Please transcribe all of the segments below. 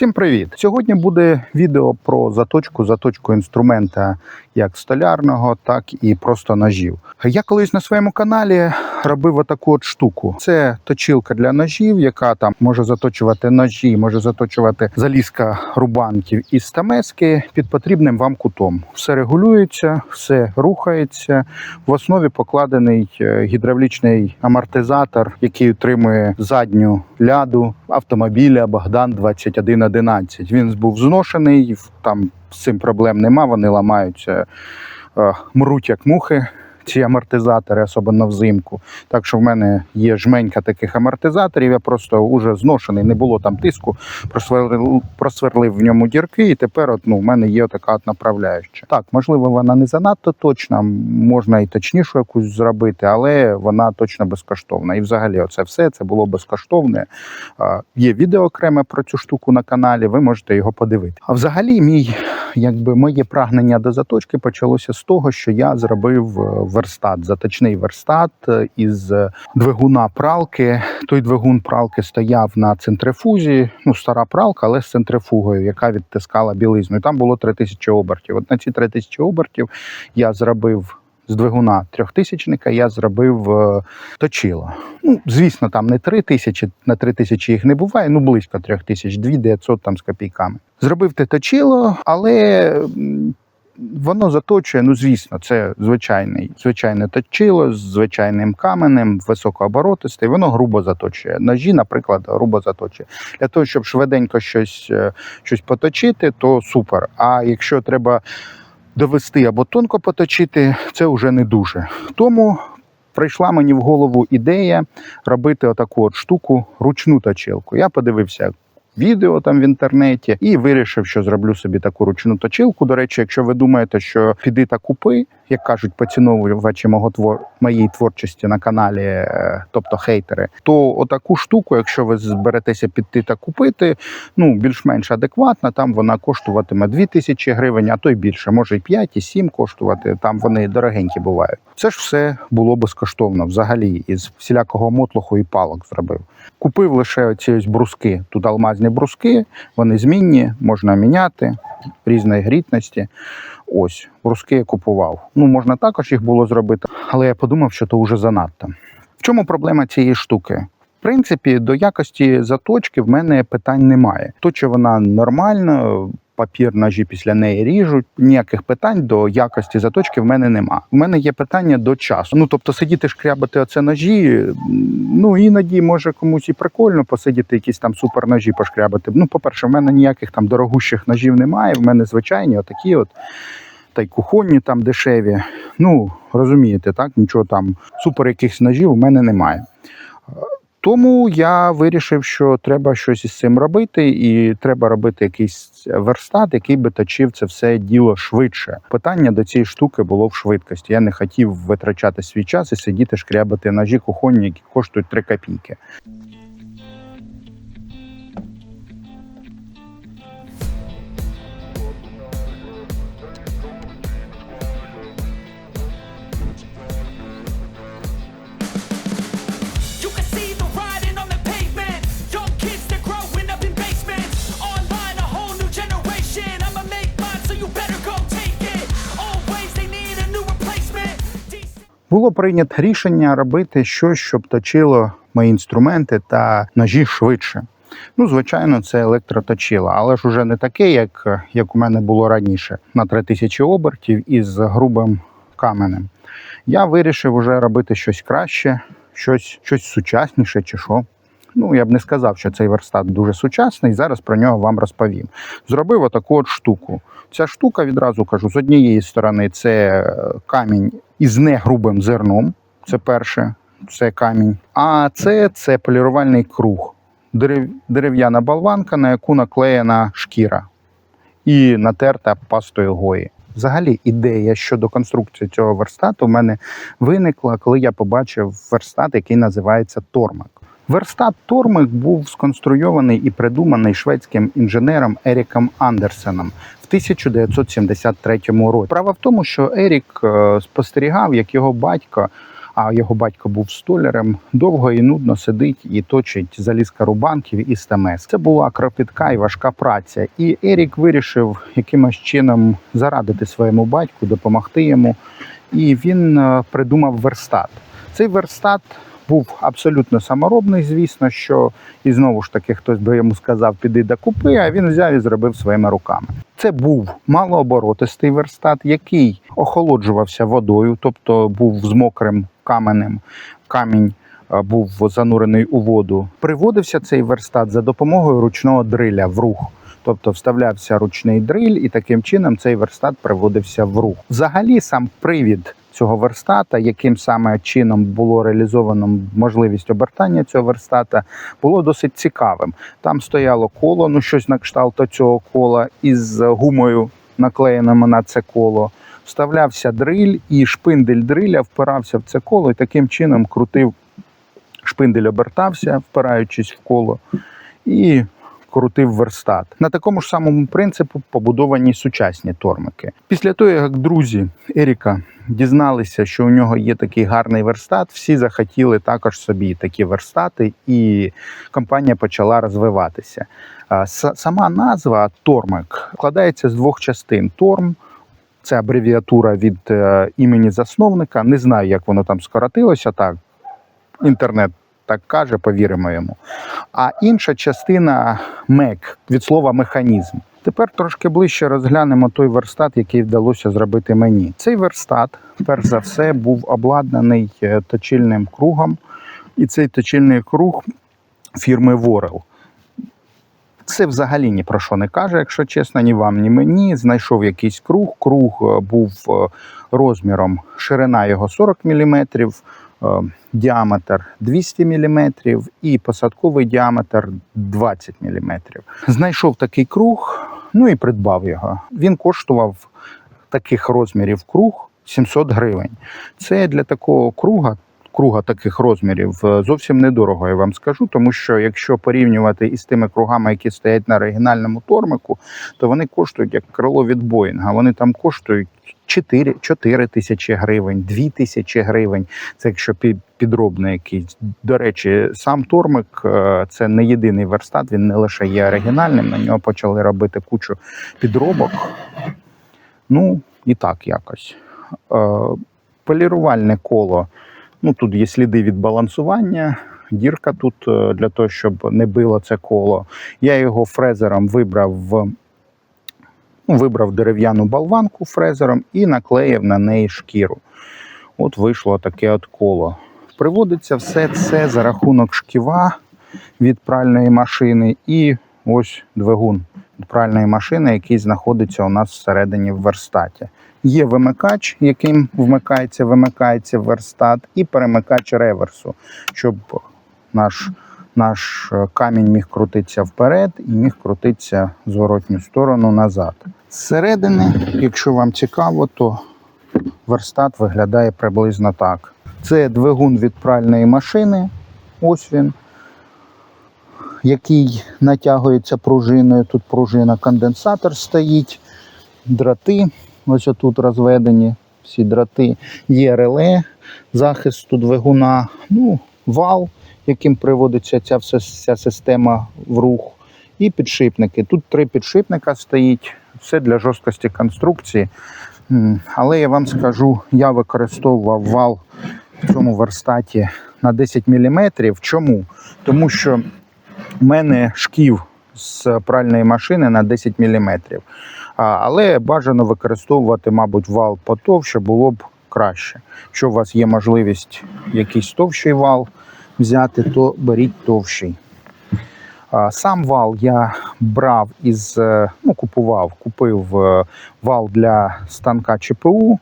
Всім привіт! Сьогодні буде відео про заточку, заточку інструмента як столярного, так і просто ножів. Я колись на своєму каналі робив отаку от штуку. Це точилка для ножів, яка там може заточувати ножі, може заточувати залізка рубанків і стамески під потрібним вам кутом. Все регулюється, все рухається. В основі покладений е, гідравлічний амортизатор, який утримує задню ляду автомобіля Богдан 2111. Він був зношений, там з цим проблем нема. Вони ламаються, е, мруть як мухи. Ці амортизатори, особливо взимку. Так що в мене є жменька таких амортизаторів. Я просто уже зношений, не було там тиску, просверлив, просверлив в ньому дірки, і тепер от, ну, в мене є така от направляюча. Так, можливо, вона не занадто точна, можна і точнішу якусь зробити, але вона точно безкоштовна. І взагалі, оце все це було безкоштовне. Є відео окреме про цю штуку на каналі, ви можете його подивити. А взагалі, мій якби моє прагнення до заточки почалося з того, що я зробив е, верстат, заточний верстат е, із двигуна пралки. Той двигун пралки стояв на центрифузі, ну стара пралка, але з центрифугою, яка відтискала білизну. І там було 3000 обертів. От на ці 3000 обертів я зробив. З двигуна трьохтисячника я зробив е, точило. Ну, звісно, там не три тисячі, на три тисячі їх не буває, ну близько трьох тисяч, дві дев'ятсот там з копійками. Зробив те точило, але воно заточує, ну звісно, це звичайний, звичайне точило з звичайним каменем, високооборотисте, воно грубо заточує. Ножі, наприклад, грубо заточує. Для того, щоб швиденько щось, е, щось поточити, то супер. А якщо треба довести або тонко поточити, це вже не дуже. Тому прийшла мені в голову ідея робити отаку от штуку ручну точилку. Я подивився. Відео там в інтернеті і вирішив, що зроблю собі таку ручну точилку. До речі, якщо ви думаєте, що піди та купи, як кажуть поціновувачі мого твор моєї творчості на каналі, е, тобто хейтери, то отаку штуку, якщо ви зберетеся піти та купити, ну більш-менш адекватна, там вона коштуватиме 2000 гривень, а то й більше, може і 5, і 7 коштувати. Там вони дорогенькі бувають. Це ж все було безкоштовно взагалі, із всілякого мотлоху і палок зробив. Купив лише ось бруски. Тут алмазні бруски, вони змінні, можна міняти різної грітності. Ось, бруски я купував. Ну, можна також їх було зробити, але я подумав, що то вже занадто. В чому проблема цієї штуки? В принципі, до якості заточки в мене питань немає. То, чи вона нормально, папір ножі після неї ріжуть. Ніяких питань до якості заточки в мене нема. У мене є питання до часу. Ну тобто сидіти шкрябати оце ножі. Ну іноді може комусь і прикольно посидіти, якісь там супер ножі пошкрябати. Ну, по-перше, в мене ніяких там дорогущих ножів немає. В мене звичайні, отакі от. Та й кухонні там дешеві. Ну, розумієте, так? Нічого там супер якихось ножів у мене немає. Тому я вирішив, що треба щось із цим робити, і треба робити якийсь верстат, який би точив це все діло швидше. Питання до цієї штуки було в швидкості. Я не хотів витрачати свій час і сидіти шкрябати ножі кухонні, які коштують 3 копійки. Було прийнято рішення робити щось, щоб точило мої інструменти та ножі швидше. Ну, звичайно, це електроточило, але ж уже не таке, як, як у мене було раніше, на 3000 обертів із грубим каменем. Я вирішив вже робити щось краще, щось, щось сучасніше чи що. Ну, я б не сказав, що цей верстат дуже сучасний. Зараз про нього вам розповім. Зробив отаку от штуку. Ця штука, відразу кажу, з однієї сторони це е, камінь із негрубим зерном. Це перше, це камінь. А це, це полірувальний круг, дерев'яна болванка, на яку наклеєна шкіра і натерта пастою гої. Взагалі, ідея щодо конструкції цього верстату в мене виникла, коли я побачив верстат, який називається Тормак. Верстат Тормак був сконструйований і придуманий шведським інженером Еріком Андерсеном в 1973 році. Справа в тому, що Ерік е, спостерігав, як його батько а його батько був столярем, довго і нудно сидить і точить залізка рубанків і стамес. Це була кропітка і важка праця. І Ерік вирішив якимось чином зарадити своєму батьку, допомогти йому. І він е, придумав верстат. Цей верстат був абсолютно саморобний, звісно, що і знову ж таки хтось би йому сказав, піди да купи, а він взяв і зробив своїми руками. Це був малооборотистий верстат, який охолоджувався водою, тобто був з мокрим каменем. Камінь був занурений у воду. Приводився цей верстат за допомогою ручного дриля в рух. Тобто вставлявся ручний дриль, і таким чином цей верстат приводився в рух. Взагалі, сам привід цього верстата, яким саме чином було реалізовано можливість обертання цього верстата, було досить цікавим. Там стояло коло, ну щось на кшталт цього кола із гумою, наклеєними на це коло. Вставлявся дриль, і шпиндель дриля впирався в це коло, і таким чином крутив шпиндель обертався, впираючись в коло, і крутив верстат. На такому ж самому принципу побудовані сучасні тормики. Після того, як друзі Еріка дізналися, що у нього є такий гарний верстат, всі захотіли також собі такі верстати, і компанія почала розвиватися. Сама назва Тормик складається з двох частин: Торм. Це абревіатура від е, імені засновника. Не знаю, як воно там скоротилося. Так, інтернет так каже, повіримо йому. А інша частина мек від слова механізм. Тепер трошки ближче розглянемо той верстат, який вдалося зробити мені. Цей верстат, перш за все, був обладнаний е, точильним кругом, і цей точильний круг фірми Ворел. Це взагалі ні про що не каже, якщо чесно, ні вам, ні мені. Знайшов якийсь круг. Круг е, був е, розміром, ширина його 40 мм, діаметр 200 мм і посадковий діаметр 20 мм. Знайшов такий круг, ну і придбав його. Він коштував таких розмірів круг 700 гривень. Це для такого круга. Круга таких розмірів е, зовсім недорого, я вам скажу, тому що якщо порівнювати із тими кругами, які стоять на оригінальному тормику, то вони коштують як крило від Боїнга. Вони там коштують 4, 4 тисячі гривень, 2 тисячі гривень. Це якщо пі- підробний якийсь. До речі, сам тормик е, це не єдиний верстат, він не лише є оригінальним. На нього почали робити кучу підробок. Ну і так якось. Е, Полірувальне коло. Ну, тут є сліди від балансування, дірка тут е, для того, щоб не било це коло. Я його фрезером вибрав в вибрав дерев'яну болванку фрезером і наклеїв на неї шкіру. От вийшло таке от коло. Приводиться все це за рахунок шківа від пральної машини і ось двигун від пральної машини, який знаходиться у нас всередині в верстаті. Є вимикач, яким вмикається, вимикається верстат, і перемикач реверсу, щоб наш, наш е, камінь міг крутитися вперед і міг крутитися зворотню сторону назад. Зсередини, якщо вам цікаво, то верстат виглядає приблизно так. Це двигун від пральної машини. Ось він, який натягується пружиною. Тут пружина конденсатор стоїть, дроти. Ось тут розведені всі дроти. Є реле захисту двигуна, ну, вал, яким приводиться ця вся, вся система в рух, і підшипники. Тут три підшипника стоїть, все для жорсткості конструкції. Але я вам скажу, я використовував вал в цьому верстаті на 10 мм. Чому? Тому що в мене шків з пральної машини на 10 мм. Але бажано використовувати, мабуть, вал потовще було б краще. Якщо у вас є можливість якийсь товщий вал взяти, то беріть товщий. Сам вал я брав із, е, ну, купував, купив е, вал для станка ЧПУ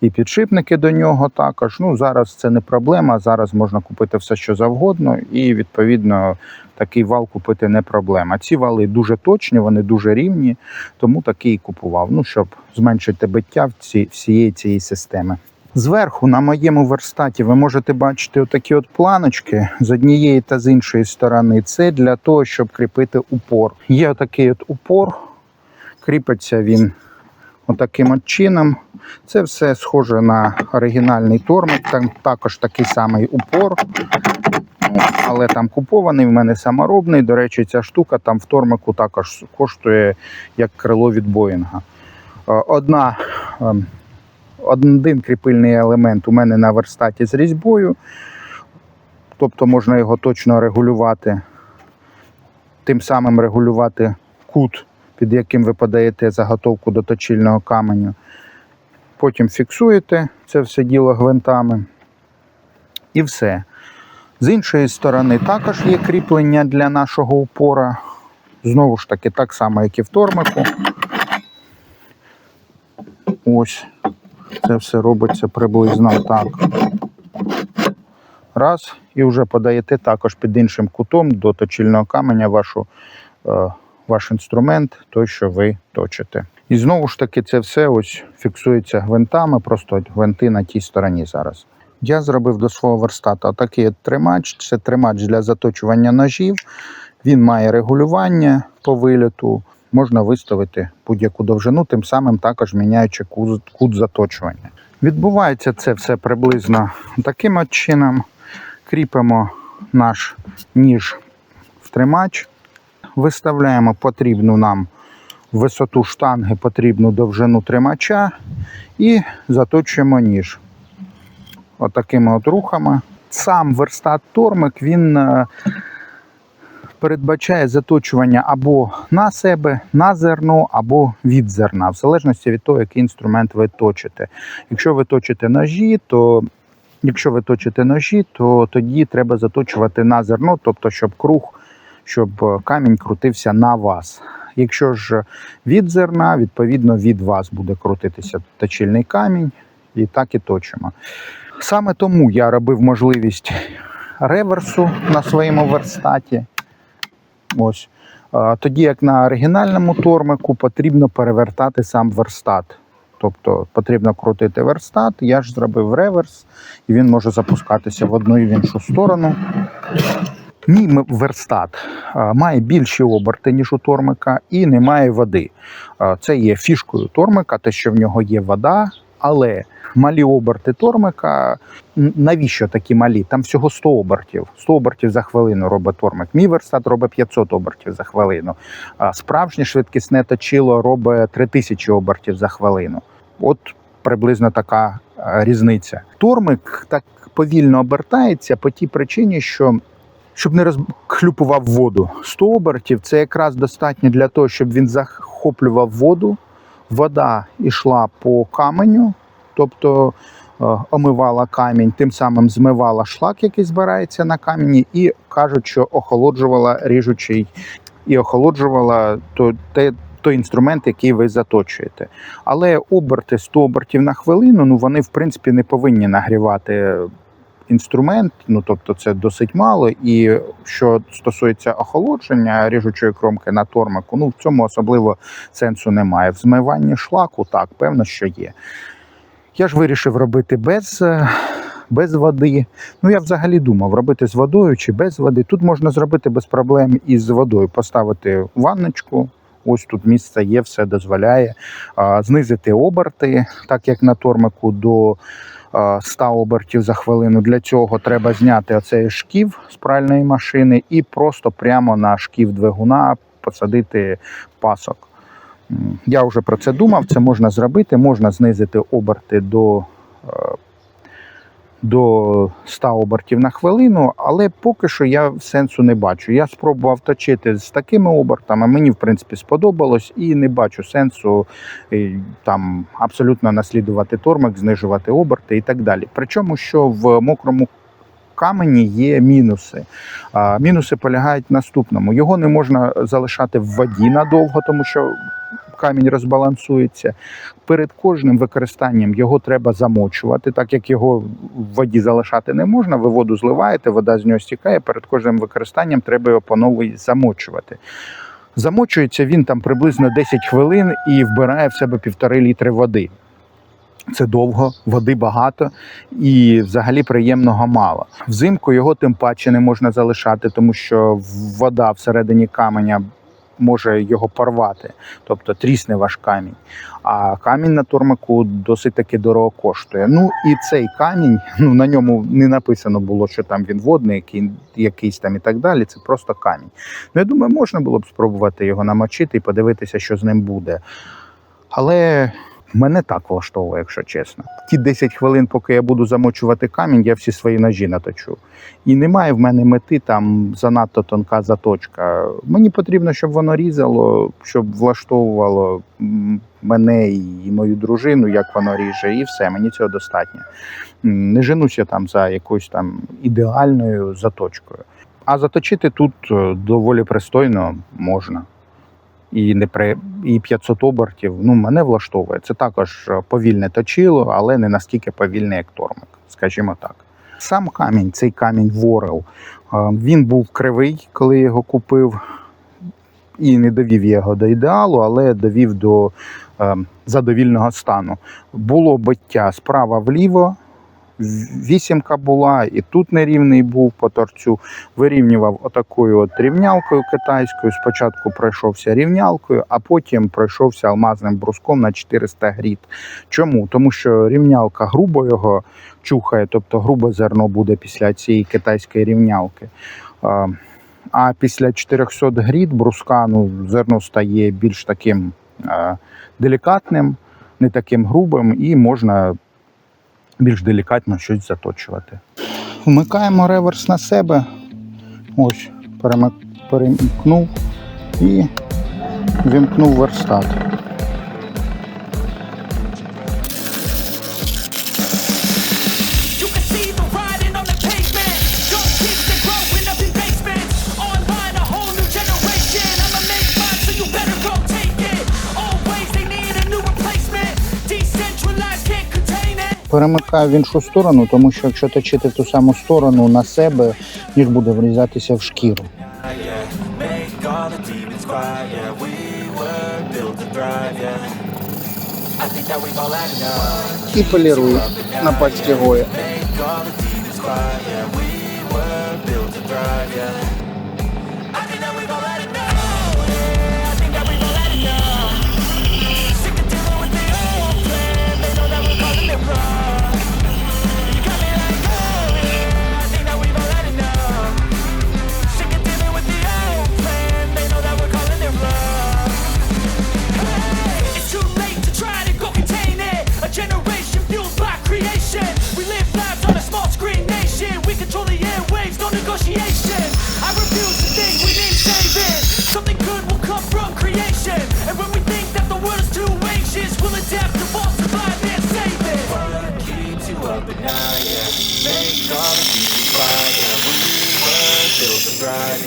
і підшипники до нього також. Ну, зараз це не проблема. Зараз можна купити все, що завгодно, і відповідно такий вал купити не проблема. Ці вали дуже точні, вони дуже рівні, тому такий купував. Ну, щоб зменшити биття всієї цієї системи. Зверху на моєму верстаті ви можете бачити отакі от планочки з однієї та з іншої сторони. Це для того, щоб кріпити упор. Є отакий от упор, кріпиться він отаким от чином. Це все схоже на оригінальний тормик, там також такий самий упор. Але там купований, в мене саморобний. До речі, ця штука там в тормику також коштує як крило від Боїнга. Е, Одна, ем, один кріпильний елемент у мене на верстаті з різьбою, тобто можна його точно регулювати, тим самим регулювати кут, під яким ви подаєте заготовку до точильного каменю. Потім фіксуєте це все діло гвинтами. І все. З іншої сторони також є кріплення для нашого упора. Знову ж таки, так само, як і в тормику. Ось. Це все робиться приблизно так. Раз, і вже подаєте також під іншим кутом до точильного каменя вашу, е, ваш інструмент, той, що ви точите. І знову ж таки, це все ось фіксується гвинтами, просто гвинти на тій стороні зараз. Я зробив до свого верстата такий тримач. Це тримач для заточування ножів. Він має регулювання по виліту. Можна виставити будь-яку довжину, тим самим також міняючи кут, заточування. Відбувається це все приблизно таким от чином. Кріпимо наш ніж в тримач, виставляємо потрібну нам висоту штанги, потрібну довжину тримача і заточуємо ніж отакими от рухами. Сам верстат тормик він е, передбачає заточування або на себе, на зерно, або від зерна, в залежності від того, який інструмент ви точите. Якщо ви точите ножі, то якщо ви точите ножі, то тоді треба заточувати на зерно, тобто щоб круг, щоб е, камінь крутився на вас. Якщо ж від зерна, відповідно від вас буде крутитися точильний камінь, і так і точимо. Саме тому я робив можливість реверсу на своєму верстаті. Ось. Тоді як на оригінальному тормику потрібно перевертати сам верстат. Тобто потрібно крутити верстат, я ж зробив реверс, і він може запускатися в одну і в іншу сторону. Мій верстат має більші оберти, ніж у тормика, і не має води. Це є фішкою тормика, те, що в нього є вода, але малі оберти тормика. Навіщо такі малі? Там всього 100 обертів. 100 обертів за хвилину робить тормик. Мій верстат робить 500 обертів за хвилину. А справжнє швидкісне точило робить 3000 обертів за хвилину. От приблизно така е, різниця. Тормик так повільно обертається по тій причині, що щоб не розхлюпував воду. 100 обертів це якраз достатньо для того, щоб він захоплював воду. Вода йшла по каменю, тобто е, омивала камінь, тим самим змивала шлак, який збирається на камені, і кажуть, що охолоджувала ріжучий і охолоджувала то, те, той інструмент, який ви заточуєте. Але оберти 100 обертів на хвилину, ну вони в принципі не повинні нагрівати інструмент, ну тобто це досить мало. І що стосується охолодження ріжучої кромки на тормику, ну в цьому особливо сенсу немає. В змиванні шлаку так, певно, що є. Я ж вирішив робити без, е, без води. Ну, я взагалі думав, робити з водою чи без води. Тут можна зробити без проблем і з водою, поставити ванночку. Ось тут місце є, все дозволяє. Знизити оберти, так як на тормику до 100 обертів за хвилину. Для цього треба зняти оцей шків з пральної машини і просто прямо на шків двигуна посадити пасок. Я вже про це думав, це можна зробити, можна знизити оберти до, е, до 100 обертів на хвилину, але поки що я сенсу не бачу. Я спробував точити з такими обертами, мені в принципі сподобалось і не бачу сенсу е, там абсолютно наслідувати тормик, знижувати оберти і так далі. Причому, що в мокрому камені є мінуси. А, мінуси полягають в наступному: його не можна залишати в воді надовго, тому що камінь розбалансується. Перед кожним використанням його треба замочувати, так як його в воді залишати не можна. Ви воду зливаєте, вода з нього стікає. Перед кожним використанням треба його по новій замочувати. Замочується він там приблизно 10 хвилин і вбирає в себе півтори літри води. Це довго, води багато і взагалі приємного мало. Взимку його тим паче не можна залишати, тому що вода всередині каменя може його порвати, тобто трісне ваш камінь. А камінь на турмаку досить таки дорого коштує. Ну і цей камінь, ну на ньому не написано було, що там він водний, який, якийсь там і так далі. Це просто камінь. Ну я думаю, можна було б спробувати його намочити і подивитися, що з ним буде. Але мене так влаштовує, якщо чесно. Ті 10 хвилин, поки я буду замочувати камінь, я всі свої ножі наточу. І немає в мене мети там занадто тонка заточка. Мені потрібно, щоб воно різало, щоб влаштовувало мене і мою дружину, як воно ріже, і все, мені цього достатньо. Не женуся там за якоюсь там ідеальною заточкою. А заточити тут е, доволі пристойно можна. І не при і 500 обертів. Ну мене влаштовує. Це також е, повільне точило, але не настільки повільне, як тормик, скажімо так. Сам камінь, цей камінь Ворел, е, він був кривий, коли його купив, і не довів його до ідеалу, але довів до е, задовільного стану. Було биття справа вліво. Вісімка була, і тут нерівний був по торцю. Вирівнював отакою от рівнялкою китайською. Спочатку пройшовся рівнялкою, а потім пройшовся алмазним бруском на 400 гріт. Чому? Тому що рівнялка грубо його чухає, тобто грубе зерно буде після цієї китайської рівнялки. А, після 400 гріт бруска ну, зерно стає більш таким а, делікатним, не таким грубим, і можна більш делікатно щось заточувати. Вмикаємо реверс на себе. Ось, перемкнув і вімкнув верстат. Перемикаю в іншу сторону, тому що якщо точити ту саму сторону на себе, ніж буде врізатися в шкіру. yeah. Make all the demons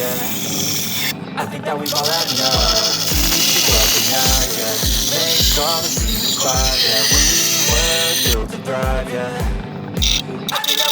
yeah. I think that we've all had enough. Keep you up at night, yeah. Make all the demons quiet, yeah. We were built to thrive, yeah. I think that